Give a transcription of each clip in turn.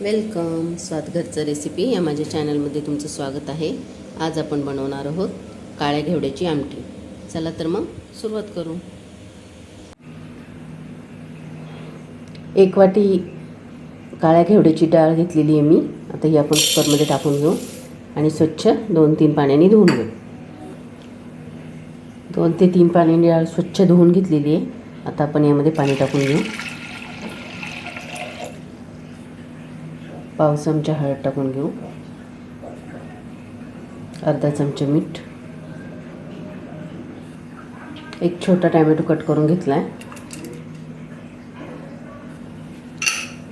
Welcome. स्वाद घरचं recipe या माझ्या चॅनलमध्ये तुमचं स्वागत आहे. आज आपण बनवणार आहोत काळ्या घेवड्याची आमटी. चला तर मग सुरुवात करू. एक वाटी काळ्या घेवड्याची डाळ घेतलेली आहे मी. आता ही आपण कुकरमध्ये टाकून घेऊ आणि स्वच्छ दोन तीन पाण्याने धुवून घेऊ. दोन ते तीन पाण्याने डाळ स्वच्छ धुवून घेतलेली आहे. आता आपण यामध्ये पाणी टाकून घेऊ. पाव चमचा हळद टाकून घेऊ. अर्धा चमचा मीठ. एक छोटा टॅमॅटो कट करून घेतला आहे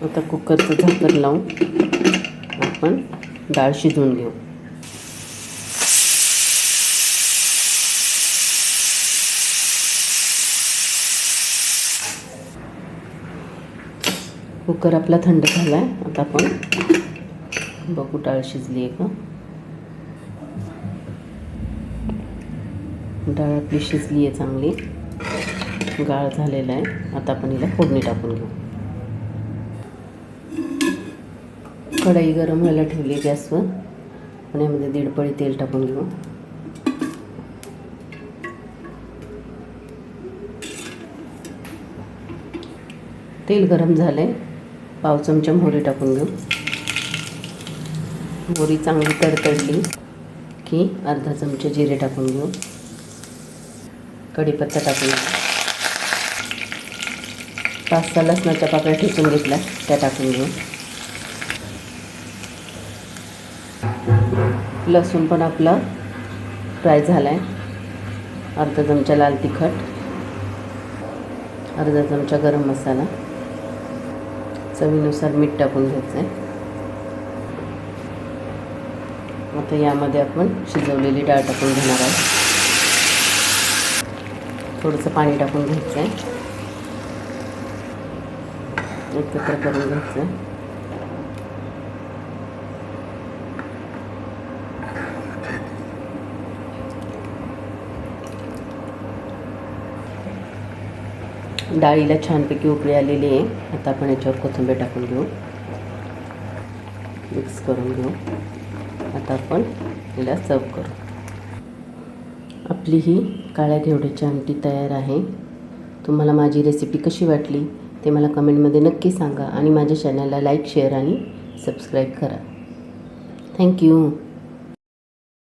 आता कुकरचं झाकण लावून आपण डाळ शिजवून घेऊ. कुकर आपला थंड झाला आहे आता आपण बघू डाळ शिजली आहे का. डाळ आपली शिजली आहे चांगली. गाळ झालेला आहे. आता आपण हिला फोडणी टाकून घेऊ. कढई गरम व्हायला ठेवली गॅसवर. आणि यामध्ये दीडपळी तेल टाकून घेऊ. तेल गरम झालं आहे पाव चमचा मोहरी टाकून घेऊ. मोहरी चांगली तडतडली की अर्धा चमचा जिरे टाकून घेऊ. कढीपत्ता टाकून घेऊ. पाच सहा लसणाच्या पाकळ्या ठेचून घेतल्या त्या टाकून घेऊ. लसूण पण आपला फ्राय झाला आहे अर्धा चमचा लाल तिखट अर्धा चमचा गरम मसाला. चवीनुसार मीठ टाकून घ्यायचं आहे आता यामध्ये आपण शिजवलेली डाळ टाकून घेणार आहोत. थोडंसं पाणी टाकून घ्यायचं आहे एकत्र करून घ्यायचं आहे डाळीला छानपैकी उकळी आलेली आहे. आता आपण याच्यावर कोथिंबीर टाकून घेऊ. मिक्स करून घेऊ. आता आपण याला सर्व करू. आपली ही काळ्या घेवड्याची आमटी तयार आहे. तुम्हाला माझी रेसिपी कशी वाटली ते मला कमेंटमध्ये नक्की सांगा आणि माझ्या चॅनलला लाईक शेअर आणि सबस्क्राईब करा. Thank you